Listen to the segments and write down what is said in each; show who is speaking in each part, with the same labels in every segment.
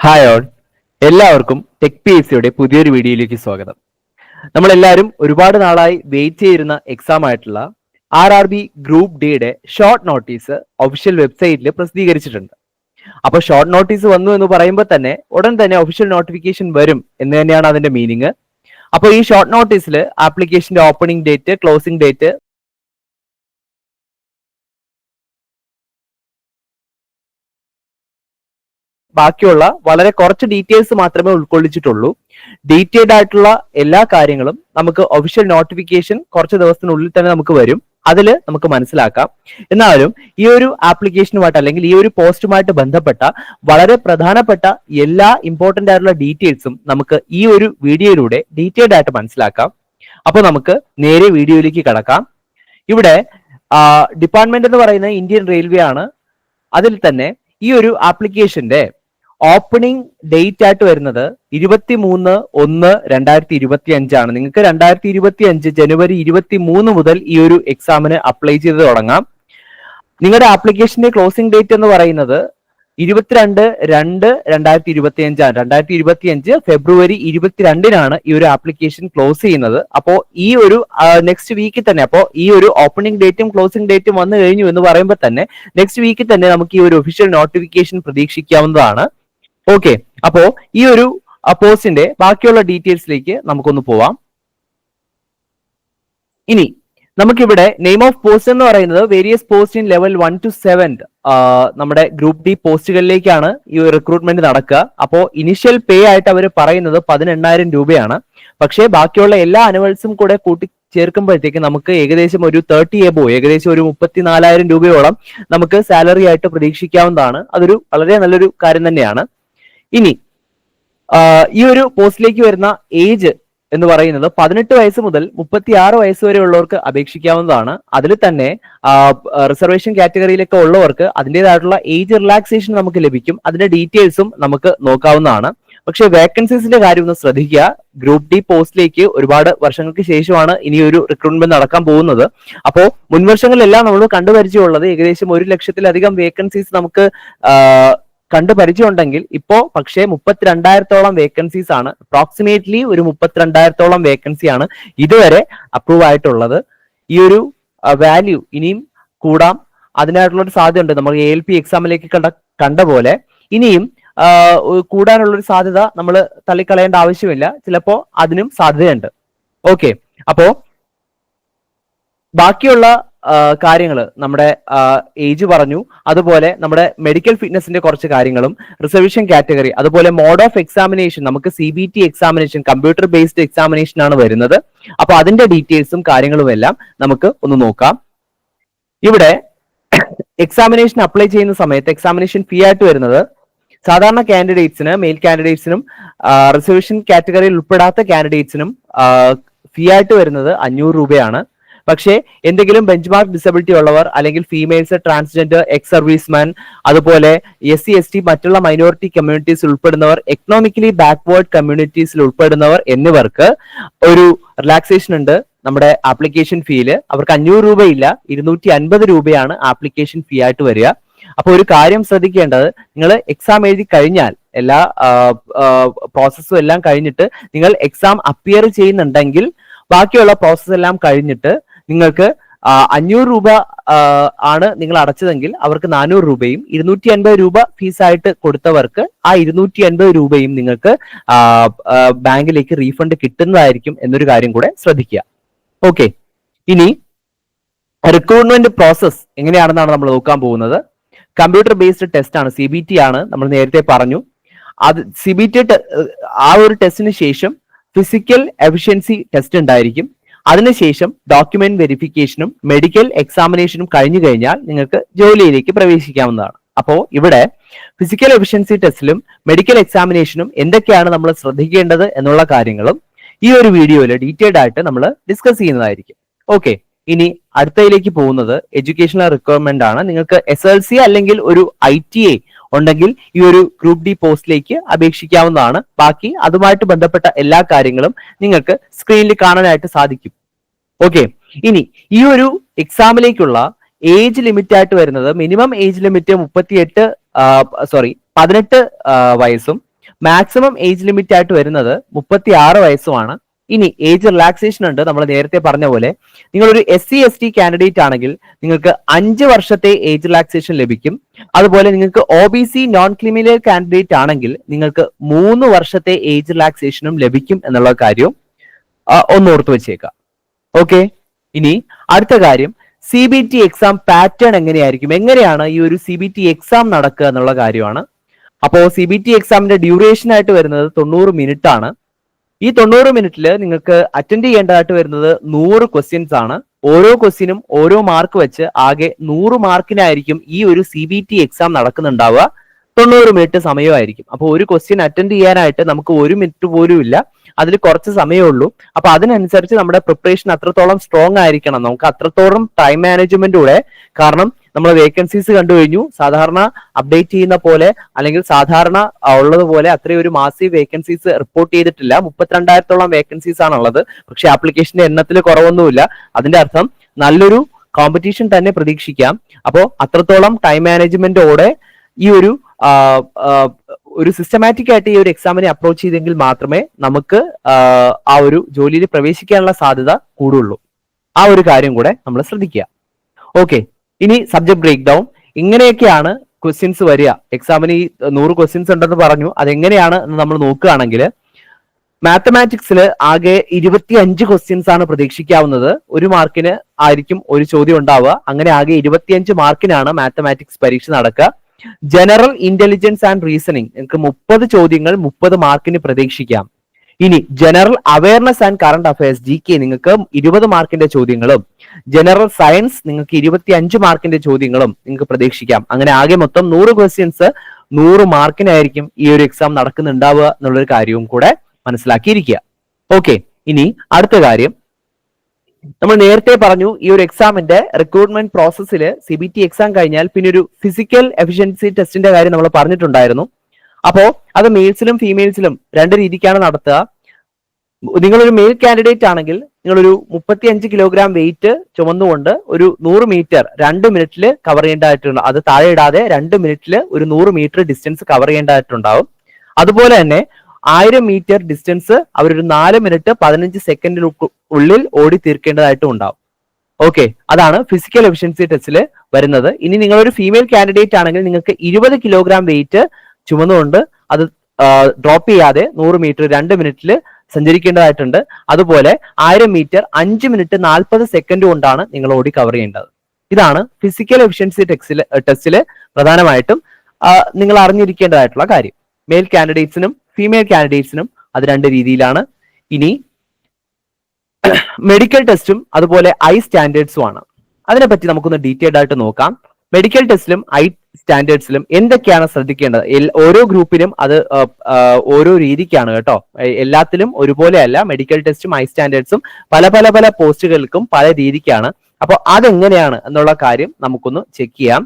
Speaker 1: Hi all എല്ലാവർക്കും tech P S സിയുടെ പുതിയൊരു വീഡിയോയിലേക്ക് സ്വാഗതം. നമ്മളെല്ലാവരും ഒരുപാട് നാളായി വെയിറ്റ് ചെയ്തിരുന്ന എക്സാം ആയിട്ടുള്ള ആർ ആർ ബി ഗ്രൂപ്പ് ഡിയുടെ ഷോർട്ട് നോട്ടീസ് ഒഫീഷ്യൽ വെബ്സൈറ്റിൽ പ്രസിദ്ധീകരിച്ചിട്ടുണ്ട്. അപ്പൊ ഷോർട്ട് നോട്ടീസ് വന്നു എന്ന് പറയുമ്പോൾ തന്നെ ഉടൻ തന്നെ ഒഫീഷ്യൽ നോട്ടിഫിക്കേഷൻ വരും എന്ന് തന്നെയാണ് അതിന്റെ മീനിങ് അപ്പോൾ ഈ ഷോർട്ട് നോട്ടീസിൽ ആപ്ലിക്കേഷന്റെ ഓപ്പണിംഗ് ഡേറ്റ് ക്ലോസിംഗ് ഡേറ്റ് ബാക്കിയുള്ള വളരെ കുറച്ച് ഡീറ്റെയിൽസ് മാത്രമേ ഉൾക്കൊള്ളിച്ചിട്ടുള്ളൂ. ഡീറ്റെയിൽഡ് ആയിട്ടുള്ള എല്ലാ കാര്യങ്ങളും നമുക്ക് ഒഫീഷ്യൽ നോട്ടിഫിക്കേഷൻ കുറച്ച് ദിവസത്തിനുള്ളിൽ തന്നെ നമുക്ക് വരും. അതിൽ നമുക്ക് മനസ്സിലാക്കാം. എന്നാലും ഈ ഒരു ആപ്ലിക്കേഷനുമായിട്ട് അല്ലെങ്കിൽ ഈ ഒരു പോസ്റ്റുമായിട്ട് ബന്ധപ്പെട്ട വളരെ പ്രധാനപ്പെട്ട എല്ലാ ഇമ്പോർട്ടന്റ് ആയിട്ടുള്ള ഡീറ്റെയിൽസും നമുക്ക് ഈ ഒരു വീഡിയോയിലൂടെ ഡീറ്റെയിൽഡ് ആയിട്ട് മനസ്സിലാക്കാം. അപ്പോൾ നമുക്ക് നേരെ വീഡിയോയിലേക്ക് കടക്കാം. ഇവിടെ ഡിപ്പാർട്ട്മെന്റ് എന്ന് പറയുന്ന ഇന്ത്യൻ റെയിൽവേ ആണ്. അതിൽ തന്നെ ഈ ഒരു ആപ്ലിക്കേഷന്റെ ഓപ്പണിംഗ് ഡേറ്റ് ആയിട്ട് വരുന്നത് ഇരുപത്തി മൂന്ന് ഒന്ന് രണ്ടായിരത്തി ഇരുപത്തി അഞ്ചാണ് നിങ്ങൾക്ക് രണ്ടായിരത്തി ഇരുപത്തി അഞ്ച് ജനുവരി ഇരുപത്തി മൂന്ന് മുതൽ ഈ ഒരു എക്സാമിന് അപ്ലൈ ചെയ്ത് തുടങ്ങാം. നിങ്ങളുടെ ആപ്ലിക്കേഷന്റെ ക്ലോസിംഗ് ഡേറ്റ് എന്ന് പറയുന്നത് ഇരുപത്തിരണ്ട് രണ്ട് രണ്ടായിരത്തി ഇരുപത്തി അഞ്ചാണ് രണ്ടായിരത്തി ഇരുപത്തി അഞ്ച് ഫെബ്രുവരി ഇരുപത്തിരണ്ടിനാണ് ഈ ഒരു ആപ്ലിക്കേഷൻ ക്ലോസ് ചെയ്യുന്നത്. അപ്പോ ഈ ഒരു നെക്സ്റ്റ് വീക്കിൽ തന്നെ അപ്പോ ഈ ഒരു ഓപ്പണിംഗ് ഡേറ്റും ക്ലോസിംഗ് ഡേറ്റും വന്നു കഴിഞ്ഞു എന്ന് പറയുമ്പോൾ തന്നെ നെക്സ്റ്റ് വീക്കിൽ തന്നെ നമുക്ക് ഈ ഒരു ഒഫീഷ്യൽ നോട്ടിഫിക്കേഷൻ പ്രതീക്ഷിക്കാവുന്നതാണ്. ഓക്കെ അപ്പോ ഈ ഒരു പോസ്റ്റിന്റെ ബാക്കിയുള്ള ഡീറ്റെയിൽസിലേക്ക് നമുക്കൊന്ന് പോവാം. ഇനി നമുക്കിവിടെ നെയിം ഓഫ് പോസ്റ്റ് എന്ന് പറയുന്നത് various post in level one two seven നമ്മുടെ ഗ്രൂപ്പ് ഡി പോസ്റ്റുകളിലേക്കാണ് ഈ റിക്രൂട്ട്മെന്റ് നടക്കുക. അപ്പോ ഇനിഷ്യൽ പേ ആയിട്ട് അവർ പറയുന്നത് പതിനെണ്ണായിരം രൂപയാണ്. പക്ഷേ ബാക്കിയുള്ള എല്ലാ അനുവൽസും കൂടെ കൂട്ടി ചേർക്കുമ്പോഴത്തേക്ക് നമുക്ക് ഏകദേശം ഒരു തേർട്ടി എബോ ഏകദേശം ഒരു മുപ്പത്തിനാലായിരം രൂപയോളം നമുക്ക് സാലറി ആയിട്ട് പ്രതീക്ഷിക്കാവുന്നതാണ്. അതൊരു വളരെ നല്ലൊരു കാര്യം തന്നെയാണ്. ഇനി ഈ ഒരു പോസ്റ്റിലേക്ക് വരുന്ന ഏജ് എന്ന് പറയുന്നത് പതിനെട്ട് വയസ്സ് മുതൽ മുപ്പത്തി ആറ് വയസ്സ് വരെ ഉള്ളവർക്ക് അപേക്ഷിക്കാവുന്നതാണ്. അതിൽ തന്നെ റിസർവേഷൻ കാറ്റഗറിയിലൊക്കെ ഉള്ളവർക്ക് അതിന്റെതായിട്ടുള്ള ഏജ് റിലാക്സേഷൻ നമുക്ക് ലഭിക്കും. അതിന്റെ ഡീറ്റെയിൽസും നമുക്ക് നോക്കാവുന്നതാണ്. പക്ഷെ വേക്കൻസീസിന്റെ കാര്യം ഒന്ന് ശ്രദ്ധിക്കുക. ഗ്രൂപ്പ് ഡി പോസ്റ്റിലേക്ക് ഒരുപാട് വർഷങ്ങൾക്ക് ശേഷമാണ് ഇനി ഒരു റിക്രൂട്ട്മെന്റ് നടക്കാൻ പോകുന്നത്. അപ്പോൾ മുൻവർഷങ്ങളിലെല്ലാം നമ്മൾ കണ്ടുപരിചയമുള്ളത് ഏകദേശം ഒരു ലക്ഷത്തിലധികം വേക്കൻസീസ് നമുക്ക് കണ്ടു പരിചയമുണ്ടെങ്കിൽ ഇപ്പോ പക്ഷേ മുപ്പത്തിരണ്ടായിരത്തോളം വേക്കൻസീസ് ആണ്. അപ്രോക്സിമേറ്റ്ലി ഒരു മുപ്പത്തിരണ്ടായിരത്തോളം വേക്കൻസി ആണ് ഇതുവരെ അപ്രൂവ് ആയിട്ടുള്ളത്. ഈ ഒരു വാല്യൂ ഇനിയും കൂടാം. അതിനായിട്ടുള്ള ഒരു സാധ്യതയുണ്ട്. നമ്മൾ എ എൽ പി എക്സാമിലേക്ക് കണ്ട കണ്ട പോലെ. ഇനിയും കൂടാനുള്ള ഒരു സാധ്യത നമ്മൾ തള്ളിക്കളയേണ്ട ആവശ്യമില്ല. ചിലപ്പോ അതിനും സാധ്യതയുണ്ട്. ഓക്കെ അപ്പോ ബാക്കിയുള്ള കാര്യങ്ങൾ നമ്മുടെ ഏജ് പറഞ്ഞു. അതുപോലെ നമ്മുടെ മെഡിക്കൽ ഫിറ്റ്നസിന്റെ കുറച്ച് കാര്യങ്ങളും റിസർവേഷൻ കാറ്റഗറി അതുപോലെ മോഡ് ഓഫ് എക്സാമിനേഷൻ നമുക്ക് C B T examination computer based examination ആണ് വരുന്നത്. അപ്പൊ അതിന്റെ ഡീറ്റെയിൽസും കാര്യങ്ങളും എല്ലാം നമുക്ക് ഒന്ന് നോക്കാം. ഇവിടെ എക്സാമിനേഷൻ അപ്ലൈ ചെയ്യുന്ന സമയത്ത് എക്സാമിനേഷൻ ഫീ ആയിട്ട് വരുന്നത് സാധാരണ കാൻഡിഡേറ്റ്സിന് മെയിൽ കാൻഡിഡേറ്റ്സിനും റിസർവേഷൻ കാറ്റഗറിയിൽ ഉൾപ്പെടാത്ത കാൻഡിഡേറ്റ്സിനും ഫീ ആയിട്ട് വരുന്നത് അഞ്ഞൂറ് രൂപയാണ്. പക്ഷേ എന്തെങ്കിലും ബെഞ്ച് മാർക്ക് ഡിസബിലിറ്റി ഉള്ളവർ അല്ലെങ്കിൽ ഫീമെയിൽസ് ട്രാൻസ്ജെൻഡർ എക്സ് സർവീസ്മാൻ അതുപോലെ എസ് സി എസ് ടി മറ്റുള്ള മൈനോറിറ്റി കമ്മ്യൂണിറ്റീസിൽ ഉൾപ്പെടുന്നവർ എക്കണോമിക്കലി ബാക്ക്വേർഡ് കമ്മ്യൂണിറ്റീസിൽ ഉൾപ്പെടുന്നവർ എന്നിവർക്ക് ഒരു റിലാക്സേഷൻ ഉണ്ട് നമ്മുടെ ആപ്ലിക്കേഷൻ ഫീൽ അവർക്ക് അഞ്ഞൂറ് രൂപയില്ല ഇരുന്നൂറ്റി അൻപത് രൂപയാണ് ആപ്ലിക്കേഷൻ ഫീ ആയിട്ട് വരിക. അപ്പോൾ ഒരു കാര്യം ശ്രദ്ധിക്കേണ്ടത് നിങ്ങൾ എക്സാം എഴുതി കഴിഞ്ഞാൽ എല്ലാ പ്രോസസ്സും എല്ലാം കഴിഞ്ഞിട്ട് നിങ്ങൾ എക്സാം അപ്പിയർ ചെയ്യുന്നുണ്ടെങ്കിൽ ബാക്കിയുള്ള പ്രോസസ്സ് എല്ലാം കഴിഞ്ഞിട്ട് നിങ്ങൾക്ക് അഞ്ഞൂറ് രൂപ ആണ് നിങ്ങൾ അടച്ചതെങ്കിൽ അവർക്ക് നാനൂറ് രൂപയും ഇരുന്നൂറ്റി അൻപത് രൂപ ഫീസായിട്ട് കൊടുത്തവർക്ക് ആ ഇരുന്നൂറ്റി അൻപത് രൂപയും നിങ്ങൾക്ക് ബാങ്കിലേക്ക് റീഫണ്ട് കിട്ടുന്നതായിരിക്കും എന്നൊരു കാര്യം കൂടെ ശ്രദ്ധിക്കുക. ഓക്കെ. ഇനി റിക്രൂട്ട്മെന്റ് പ്രോസസ് എങ്ങനെയാണെന്നാണ് നമ്മൾ നോക്കാൻ പോകുന്നത്. കമ്പ്യൂട്ടർ ബേസ്ഡ് ടെസ്റ്റ് ആണ് സി ബി ടി ആണ് നമ്മൾ നേരത്തെ പറഞ്ഞു. അത് സി ബി ടി ആ ഒരു ടെസ്റ്റിന് ശേഷം ഫിസിക്കൽ എഫിഷ്യൻസി ടെസ്റ്റ് ഉണ്ടായിരിക്കും. അതിനുശേഷം ഡോക്യുമെന്റ് വെരിഫിക്കേഷനും മെഡിക്കൽ എക്സാമിനേഷനും കഴിഞ്ഞു കഴിഞ്ഞാൽ നിങ്ങൾക്ക് ജോലിയിലേക്ക് പ്രവേശിക്കാവുന്നതാണ്. അപ്പോൾ ഇവിടെ ഫിസിക്കൽ എഫിഷ്യൻസി ടെസ്റ്റിലും മെഡിക്കൽ എക്സാമിനേഷനും എന്തൊക്കെയാണ് നമ്മൾ ശ്രദ്ധിക്കേണ്ടത് എന്നുള്ള കാര്യങ്ങളും ഈ ഒരു വീഡിയോയിൽ ഡീറ്റെയിൽഡ് ആയിട്ട് നമ്മൾ ഡിസ്കസ് ചെയ്യുന്നതായിരിക്കും. ഓക്കെ ഇനി അടുത്തയിലേക്ക് പോകുന്നത് എഡ്യൂക്കേഷണൽ റിക്വയർമെന്റ് ആണ്. നിങ്ങൾക്ക് എസ് എൽ സി അല്ലെങ്കിൽ ഒരു ഐ ടി ഐ ഉണ്ടെങ്കിൽ ഈ ഒരു ഗ്രൂപ്പ് ഡി പോസ്റ്റിലേക്ക് അപേക്ഷിക്കാവുന്നതാണ്. ബാക്കി അതുമായിട്ട് ബന്ധപ്പെട്ട എല്ലാ കാര്യങ്ങളും നിങ്ങൾക്ക് സ്ക്രീനിൽ കാണാനായിട്ട് സാധിക്കും. ഓക്കെ ഇനി ഈ ഒരു എക്സാമിലേക്കുള്ള ഏജ് ലിമിറ്റ് ആയിട്ട് വരുന്നത് മിനിമം ഏജ് ലിമിറ്റ് മുപ്പത്തിയെട്ട് സോറി പതിനെട്ട് വയസ്സും മാക്സിമം ഏജ് ലിമിറ്റ് ആയിട്ട് വരുന്നത് മുപ്പത്തി ആറ് വയസ്സുമാണ്. ഇനി ഏജ് റിലാക്സേഷൻ ഉണ്ട് നമ്മൾ നേരത്തെ പറഞ്ഞ പോലെ. നിങ്ങൾ ഒരു S C S T candidate ആണെങ്കിൽ നിങ്ങൾക്ക് അഞ്ച് വർഷത്തെ ഏജ് റിലാക്സേഷൻ ലഭിക്കും. അതുപോലെ നിങ്ങൾക്ക് O B C non criminal candidate ആണെങ്കിൽ നിങ്ങൾക്ക് മൂന്ന് വർഷത്തെ ഏജ് റിലാക്സേഷനും ലഭിക്കും എന്നുള്ള കാര്യവും ഒന്ന് ഓർത്തു വെച്ചേക്കാം. ഓക്കെ ഇനി അടുത്ത കാര്യം C B T exam pattern എങ്ങനെയായിരിക്കും? എങ്ങനെയാണ് ഈ ഒരു സി ബി ടി എക്സാം നടക്കുക എന്നുള്ള കാര്യമാണ്. അപ്പോ സി ബി ടി എക്സാമിന്റെ ഡ്യൂറേഷൻ ആയിട്ട് വരുന്നത് തൊണ്ണൂറ് മിനിറ്റ് ആണ്. ഈ തൊണ്ണൂറ് മിനിറ്റിൽ നിങ്ങൾക്ക് അറ്റൻഡ് ചെയ്യേണ്ടതായിട്ട് വരുന്നത് നൂറ് ക്വസ്റ്റ്യൻസ് ആണ്. ഓരോ ക്വസ്റ്റ്യനും ഓരോ മാർക്ക് വെച്ച് ആകെ നൂറ് മാർക്കിനായിരിക്കും ഈ ഒരു സി ബി ടി എക്സാം നടക്കുന്നുണ്ടാവുക. തൊണ്ണൂറ് മിനിറ്റ് സമയമായിരിക്കും. അപ്പോൾ ഒരു ക്വസ്റ്റ്യൻ അറ്റൻഡ് ചെയ്യാനായിട്ട് നമുക്ക് ഒരു മിനിറ്റ് പോലും ഇല്ല. അതിൽ കുറച്ച് സമയമേ ഉള്ളൂ. അപ്പൊ അതിനനുസരിച്ച് നമ്മുടെ പ്രിപ്പറേഷൻ അത്രത്തോളം സ്ട്രോങ് ആയിരിക്കണം. നമുക്ക് അത്രത്തോളം ടൈം മാനേജ്മെന്റൂടെ കാരണം നമ്മൾ വേക്കൻസീസ് കണ്ടു കഴിഞ്ഞു. സാധാരണ അപ്ഡേറ്റ് ചെയ്യുന്ന പോലെ അല്ലെങ്കിൽ സാധാരണ ഉള്ളതുപോലെ അത്രയും ഒരു മാസീവ് വേക്കൻസീസ് റിപ്പോർട്ട് ചെയ്തിട്ടില്ല. മുപ്പത്തിരണ്ടായിരത്തോളം വേക്കൻസീസ് ആണുള്ളത്. പക്ഷെ ആപ്ലിക്കേഷന്റെ എണ്ണത്തിൽ കുറവൊന്നുമില്ല. അതിന്റെ അർത്ഥം നല്ലൊരു കോമ്പറ്റീഷൻ തന്നെ പ്രതീക്ഷിക്കാം. അപ്പോൾ അത്രത്തോളം ടൈം മാനേജ്മെന്റോടെ ഈ ഒരു ഒരു സിസ്റ്റമാറ്റിക് ആയിട്ട് ഈ ഒരു എക്സാമിനെ അപ്രോച്ച് ചെയ്തെങ്കിൽ മാത്രമേ നമുക്ക് ആ ഒരു ജോലിയിൽ പ്രവേശിക്കാനുള്ള സാധ്യത കൂടുള്ളൂ. ആ ഒരു കാര്യം കൂടെ നമ്മൾ ശ്രദ്ധിക്കുക. ഓക്കെ ഇനി സബ്ജക്ട് ബ്രേക്ക് ഡൗൺ ഇങ്ങനെയൊക്കെയാണ് ക്വസ്റ്റ്യൻസ് വരിക. എക്സാമിന് ഈ നൂറ് ക്വസ്റ്റ്യൻസ് ഉണ്ടെന്ന് പറഞ്ഞു. അതെങ്ങനെയാണ് നമ്മൾ നോക്കുകയാണെങ്കിൽ മാത്തമാറ്റിക്സിൽ ആകെ ഇരുപത്തി അഞ്ച് ക്വസ്റ്റ്യൻസ് ആണ് പ്രതീക്ഷിക്കാവുന്നത്. ഒരു മാർക്കിന് ആയിരിക്കും ഒരു ചോദ്യം ഉണ്ടാവുക. അങ്ങനെ ആകെ ഇരുപത്തിയഞ്ച് മാർക്കിനാണ് മാത്തമാറ്റിക്സ് പരീക്ഷ നടക്കുക. ജനറൽ ഇന്റലിജൻസ് ആൻഡ് റീസണിങ് നിങ്ങൾക്ക് മുപ്പത് ചോദ്യങ്ങൾ മുപ്പത് മാർക്കിന് പ്രതീക്ഷിക്കാം. ഇനി general awareness and current affairs G K നിങ്ങൾക്ക് ഇരുപത് മാർക്കിന്റെ ചോദ്യങ്ങളും ജനറൽ സയൻസ് നിങ്ങൾക്ക് ഇരുപത്തി അഞ്ച് മാർക്കിന്റെ ചോദ്യങ്ങളും നിങ്ങൾക്ക് പ്രതീക്ഷിക്കാം. അങ്ങനെ ആകെ മൊത്തം നൂറ് ക്വസ്റ്റ്യൻസ് നൂറ് മാർക്കിനായിരിക്കും ഈ ഒരു എക്സാം നടക്കുന്നുണ്ടാവുക എന്നുള്ളൊരു കാര്യവും കൂടെ മനസ്സിലാക്കിയിരിക്കുക. ഓക്കെ ഇനി അടുത്ത കാര്യം. നമ്മൾ നേരത്തെ പറഞ്ഞു ഈ ഒരു എക്സാമിന്റെ റിക്രൂട്ട്മെന്റ് പ്രോസസ്സിൽ സി ബി ടി എക്സാം കഴിഞ്ഞാൽ പിന്നെ ഒരു ഫിസിക്കൽ എഫിഷ്യൻസി ടെസ്റ്റിന്റെ കാര്യം നമ്മൾ പറഞ്ഞിട്ടുണ്ടായിരുന്നു. അപ്പോ അത് മെയിൽസിലും ഫീമെയിൽസിലും രണ്ട് രീതിക്കാണ് നടത്തുക. നിങ്ങളൊരു മെയിൽ കാൻഡിഡേറ്റ് ആണെങ്കിൽ നിങ്ങളൊരു മുപ്പത്തി അഞ്ച് കിലോഗ്രാം വെയിറ്റ് ചുമന്നുകൊണ്ട് ഒരു നൂറ് മീറ്റർ രണ്ട് മിനിറ്റിൽ കവർ ചെയ്യേണ്ടതായിട്ടുണ്ട്. അത് താഴെ ഇടാതെ രണ്ട് മിനിറ്റിൽ ഒരു നൂറ് മീറ്റർ ഡിസ്റ്റൻസ് കവർ ചെയ്യേണ്ടതായിട്ടുണ്ടാവും. അതുപോലെ തന്നെ ആയിരം മീറ്റർ ഡിസ്റ്റൻസ് അവരൊരു നാല് മിനിറ്റ് പതിനഞ്ച് സെക്കൻഡിന് ഉള്ളിൽ ഓടി തീർക്കേണ്ടതായിട്ടും ഉണ്ടാവും ഓക്കെ അതാണ് ഫിസിക്കൽ എഫിഷ്യൻസി ടെസ്റ്റിൽ വരുന്നത്. ഇനി നിങ്ങളൊരു ഫീമെയിൽ കാൻഡിഡേറ്റ് ആണെങ്കിൽ നിങ്ങൾക്ക് ഇരുപത് കിലോഗ്രാം വെയിറ്റ് ചുമന്നുകൊണ്ട് അത് ഡ്രോപ്പ് ചെയ്യാതെ നൂറ് മീറ്റർ രണ്ട് മിനിറ്റിൽ സഞ്ചരിക്കേണ്ടതായിട്ടുണ്ട്. അതുപോലെ ആയിരം മീറ്റർ അഞ്ച് മിനിറ്റ് നാൽപ്പത് സെക്കൻഡ് കൊണ്ടാണ് നിങ്ങൾ ഓടി കവർ ചെയ്യേണ്ടത്. ഇതാണ് ഫിസിക്കൽ എഫിഷ്യൻസി ടെക്സിൽ ടെസ്റ്റിൽ പ്രധാനമായിട്ടും നിങ്ങൾ അറിഞ്ഞിരിക്കേണ്ടതായിട്ടുള്ള കാര്യം. മെയിൽ കാൻഡിഡേറ്റ്സിനും ഫീമെയിൽ കാൻഡിഡേറ്റ്സിനും അത് രണ്ട് രീതിയിലാണ്. ഇനി മെഡിക്കൽ ടെസ്റ്റും അതുപോലെ ഐ സ്റ്റാൻഡേർഡ്സും ആണ്. അതിനെപ്പറ്റി നമുക്കൊന്ന് ഡീറ്റെയിൽഡ് ആയിട്ട് നോക്കാം. മെഡിക്കൽ ടെസ്റ്റിലും ഐ സ്റ്റാൻഡേർഡ്സിലും എന്തൊക്കെയാണ് ശ്രദ്ധിക്കേണ്ടത്? ഓരോ ഗ്രൂപ്പിനും അത് ഓരോ രീതിക്കാണ് കേട്ടോ. എല്ലാത്തിലും ഒരുപോലെയല്ല. മെഡിക്കൽ ടെസ്റ്റും ഐ സ്റ്റാൻഡേർഡ്സും പല പല പല പോസ്റ്റുകൾക്കും പല രീതിക്കാണ്. അപ്പോൾ അതെങ്ങനെയാണ് എന്നുള്ള കാര്യം നമുക്കൊന്ന് ചെക്ക് ചെയ്യാം.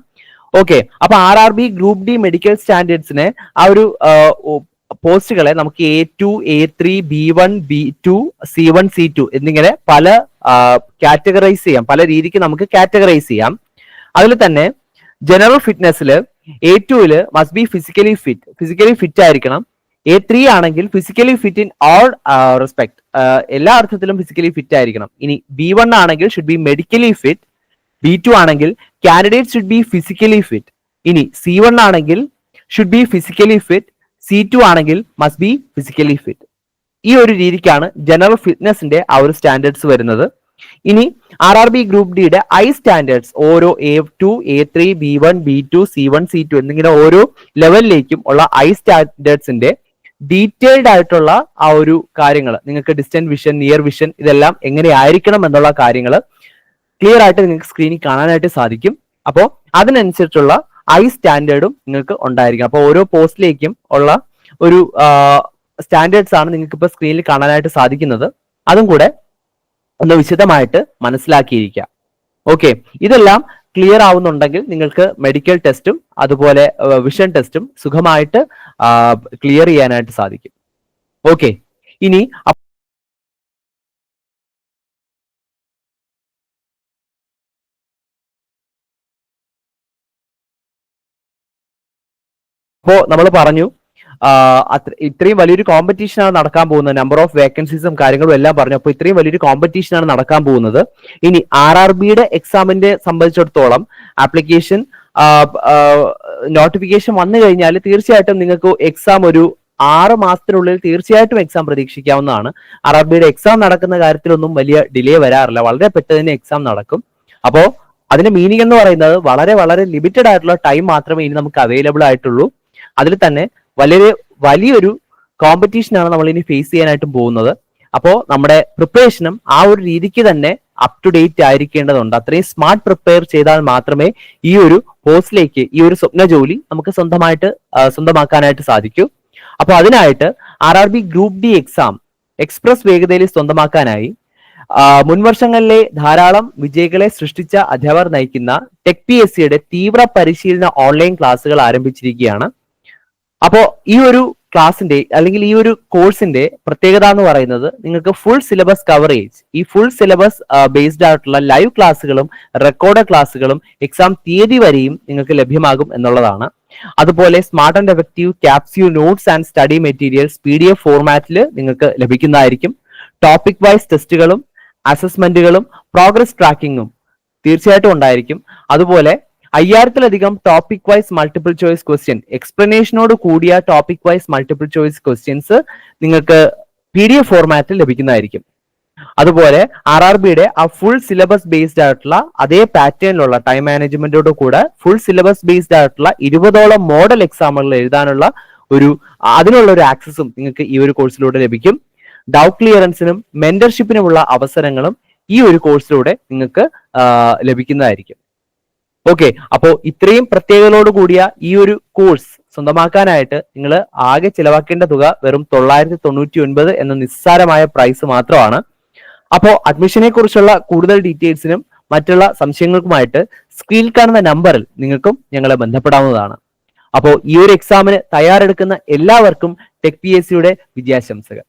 Speaker 1: ഓക്കെ അപ്പൊ R R B group D medical സ്റ്റാൻഡേർഡ്സിനെ ആ ഒരു പോസ്റ്റുകളെ നമുക്ക് A two A three B one B two C one C two എന്നിങ്ങനെ പല കാറ്റഗറൈസ് ചെയ്യാം. പല രീതിക്ക് നമുക്ക് കാറ്റഗറൈസ് ചെയ്യാം. അതിൽ തന്നെ ജനറൽ ഫിറ്റ്നസ്സിൽ എ ടുവിൽ must be physically fit physically fit ആയിരിക്കണം. എ ത്രീ ആണെങ്കിൽ physically fit in all respect എല്ലാ അർത്ഥത്തിലും ഫിസിക്കലി ഫിറ്റ് ആയിരിക്കണം. ഇനി ബി വൺ ആണെങ്കിൽ should be medically fit B two ആണെങ്കിൽ candidate should be physically fit ഇനി സി വൺ ആണെങ്കിൽ should be physically fit C two ആണെങ്കിൽ മസ്റ്റ് ബി ഫിസിക്കലി ഫിറ്റ് ഈ ഒരു രീതിക്കാണ് ജനറൽ ഫിറ്റ്നസിന്റെ ആ ഒരു സ്റ്റാൻഡേർഡ്സ് വരുന്നത്. ഇനി ആർ ആർ ബി ഗ്രൂപ്പ് ഡിയുടെ ഐ സ്റ്റാൻഡേർഡ്സ് ഓരോ A two A three B one B two C one C two എന്നിങ്ങനെ ഓരോ ലെവലിലേക്കും ഉള്ള ഐ സ്റ്റാൻഡേർഡ്സിന്റെ ഡീറ്റെയിൽഡ് ആയിട്ടുള്ള ആ ഒരു കാര്യങ്ങൾ നിങ്ങൾക്ക് ഡിസ്റ്റന്റ് വിഷൻ നിയർ വിഷൻ ഇതെല്ലാം എങ്ങനെ ആയിരിക്കണം എന്നുള്ള കാര്യങ്ങൾ ക്ലിയർ ആയിട്ട് നിങ്ങൾക്ക് സ്ക്രീനിൽ കാണാനായിട്ട് സാധിക്കും. അപ്പോൾ അതിനനുസരിച്ചുള്ള ഐ സ്റ്റാൻഡേർഡും നിങ്ങൾക്ക് ഉണ്ടായിരിക്കും. അപ്പോൾ ഓരോ പോസ്റ്റിലേക്കും ഉള്ള ഒരു സ്റ്റാൻഡേർഡ്സ് ആണ് നിങ്ങൾക്ക് ഇപ്പോൾ സ്ക്രീനിൽ കാണാനായിട്ട് സാധിക്കുന്നത്. അതും കൂടെ ഒന്ന് വിശദമായിട്ട് മനസ്സിലാക്കിയിരിക്കുക. ഓക്കെ ഇതെല്ലാം ക്ലിയർ ആവുന്നുണ്ടെങ്കിൽ നിങ്ങൾക്ക് മെഡിക്കൽ ടെസ്റ്റും അതുപോലെ വിഷൻ ടെസ്റ്റും സുഖമായിട്ട് ക്ലിയർ ചെയ്യാനായിട്ട് സാധിക്കും. ഓക്കെ ഇനി അപ്പ- നമ്മൾ പറഞ്ഞു ഇത്രയും വലിയൊരു കോമ്പറ്റീഷൻ ആണ് നടക്കാൻ പോകുന്നത്. നമ്പർ ഓഫ് വേക്കൻസീസും കാര്യങ്ങളും എല്ലാം പറഞ്ഞു. അപ്പോൾ ഇത്രയും വലിയൊരു കോമ്പറ്റീഷൻ ആണ് നടക്കാൻ പോകുന്നത്. ഇനി ആർ ആർ ബിയുടെ എക്സാമിന്റെ സംബന്ധിച്ചിടത്തോളം ആപ്ലിക്കേഷൻ നോട്ടിഫിക്കേഷൻ വന്നു കഴിഞ്ഞാൽ തീർച്ചയായിട്ടും നിങ്ങൾക്ക് എക്സാം ഒരു ആറ് മാസത്തിനുള്ളിൽ തീർച്ചയായിട്ടും എക്സാം പ്രതീക്ഷിക്കാവുന്നതാണ്. ആർ ആർ ബിയുടെ എക്സാം നടക്കുന്ന കാര്യത്തിലൊന്നും വലിയ ഡിലേ വരാറില്ല. വളരെ പെട്ടെന്ന് എക്സാം നടക്കും. അപ്പോ അതിന്റെ മീനിങ് എന്ന് പറയുന്നത് വളരെ വളരെ ലിമിറ്റഡ് ആയിട്ടുള്ള ടൈം മാത്രമേ ഇനി നമുക്ക് അവൈലബിൾ ആയിട്ടുള്ളൂ. അതിൽ തന്നെ വളരെ വലിയൊരു കോമ്പറ്റീഷൻ ആണ് നമ്മൾ ഇനി ഫേസ് ചെയ്യാനായിട്ടും പോകുന്നത്. അപ്പോ നമ്മുടെ പ്രിപ്പറേഷനും ആ ഒരു രീതിക്ക് തന്നെ അപ് ടു ഡേറ്റ് ആയിരിക്കേണ്ടതുണ്ട്. അത്രയും സ്മാർട്ട് പ്രിപ്പയർ ചെയ്താൽ മാത്രമേ ഈ ഒരു പോസ്റ്റിലേക്ക് ഈ ഒരു സ്വപ്ന ജോലി നമുക്ക് സ്വന്തമായിട്ട് സ്വന്തമാക്കാനായിട്ട് സാധിക്കൂ. അപ്പോൾ അതിനായിട്ട് R R B group D exam express വേഗതയിൽ സ്വന്തമാക്കാനായി മുൻവർഷങ്ങളിലെ ധാരാളം വിജയികളെ സൃഷ്ടിച്ച അധ്യാപകർ നയിക്കുന്ന ടെക് പി എസ് സിയുടെ തീവ്ര പരിശീലന ഓൺലൈൻ ക്ലാസ്സുകൾ ആരംഭിച്ചിരിക്കുകയാണ്. അപ്പോ ഈ ഒരു ക്ലാസിന്റെ അല്ലെങ്കിൽ ഈ ഒരു കോഴ്സിന്റെ പ്രത്യേകത എന്ന് പറയുന്നത് നിങ്ങൾക്ക് ഫുൾ സിലബസ് കവറേജ് ഈ ഫുൾ സിലബസ് ബേസ്ഡ് ആയിട്ടുള്ള ലൈവ് ക്ലാസ്സുകളും റെക്കോർഡ് ക്ലാസ്സുകളും എക്സാം തീയതി വരെയും നിങ്ങൾക്ക് ലഭ്യമാകും എന്നുള്ളതാണ്. അതുപോലെ smart and effective capsule notes and study materials P D F ഫോർമാറ്റിൽ നിങ്ങൾക്ക് ലഭിക്കുന്നതായിരിക്കും ടോപ്പിക് വൈസ് ടെസ്റ്റുകളും അസസ്മെന്റുകളും പ്രോഗ്രസ് ട്രാക്കിങ്ങും തീർച്ചയായിട്ടും ഉണ്ടായിരിക്കും. അതുപോലെ അയ്യായിരത്തിലധികം topic wise multiple choice question എക്സ്പ്ലനേഷനോട് കൂടിയ topic wise multiple choice questions നിങ്ങൾക്ക് പി ഡി എഫ് ഫോർമാറ്റിൽ ലഭിക്കുന്നതായിരിക്കും. അതുപോലെ ആർ ആർ ബിയുടെ ആ ഫുൾ സിലബസ് ബേസ്ഡ് ആയിട്ടുള്ള അതേ പാറ്റേണിലുള്ള ടൈം മാനേജ്മെന്റോട് കൂടെ ഫുൾ സിലബസ് ബേസ്ഡ് ആയിട്ടുള്ള ഇരുപതോളം മോഡൽ എക്സാമുകൾ എഴുതാനുള്ള ഒരു അതിനുള്ള ഒരു ആക്സസും നിങ്ങൾക്ക് ഈ ഒരു കോഴ്സിലൂടെ ലഭിക്കും. ഡൗട്ട് ക്ലിയറൻസിനും മെന്റർഷിപ്പിനുമുള്ള അവസരങ്ങളും ഈ ഒരു കോഴ്സിലൂടെ നിങ്ങൾക്ക് ലഭിക്കുന്നതായിരിക്കും. ഓക്കെ അപ്പോ ഇത്രയും പ്രത്യേകതകളോട് കൂടിയ ഈ ഒരു കോഴ്സ് സ്വന്തമാക്കാനായിട്ട് നിങ്ങൾ ആകെ ചിലവാക്കേണ്ട തുക വെറും തൊള്ളായിരത്തി തൊണ്ണൂറ്റി ഒൻപത് എന്ന നിസ്സാരമായ പ്രൈസ് മാത്രമാണ്. അപ്പോ അഡ്മിഷനെ കുറിച്ചുള്ള കൂടുതൽ ഡീറ്റെയിൽസിനും മറ്റുള്ള സംശയങ്ങൾക്കുമായിട്ട് സ്ക്രീനിൽ കാണുന്ന നമ്പറിൽ നിങ്ങൾക്കും ഞങ്ങളെ ബന്ധപ്പെടാവുന്നതാണ്. അപ്പോ ഈ ഒരു എക്സാമിന് തയ്യാറെടുക്കുന്ന എല്ലാവർക്കും ടെക് പി എസ് സിയുടെ വിജയാശംസകൾ.